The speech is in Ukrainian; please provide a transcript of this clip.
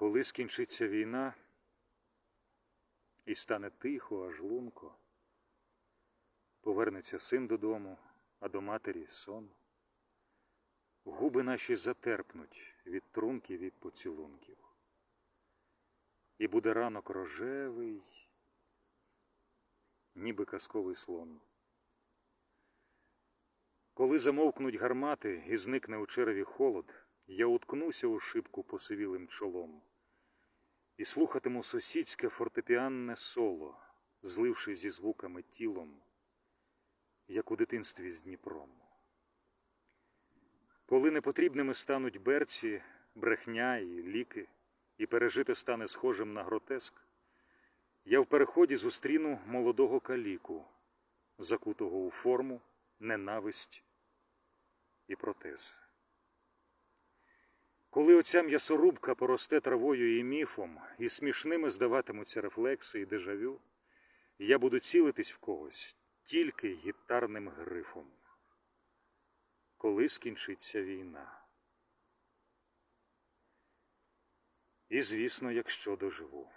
Коли скінчиться війна і стане тихо, аж лунко, повернеться син додому, а до матері сон. Губи наші затерпнуть від трунків і поцілунків. І буде ранок рожевий, ніби казковий слон. Коли замовкнуть гармати і зникне у череві холод, я уткнуся у шибку посивілим чолом і слухатиму сусідське фортепіанне соло, зливши зі звуками тілом, як у дитинстві з Дніпром. Коли непотрібними стануть берці, брехня і ліки, і пережите стане схожим на гротеск, я в переході зустріну молодого каліку, закутого у форму, ненависть і протез. Коли оця м'ясорубка поросте травою і міфом, і смішними здаватимуться рефлекси і дежавю, я буду цілитись в когось тільки гітарним грифом. Коли скінчиться війна. І, звісно, якщо доживу.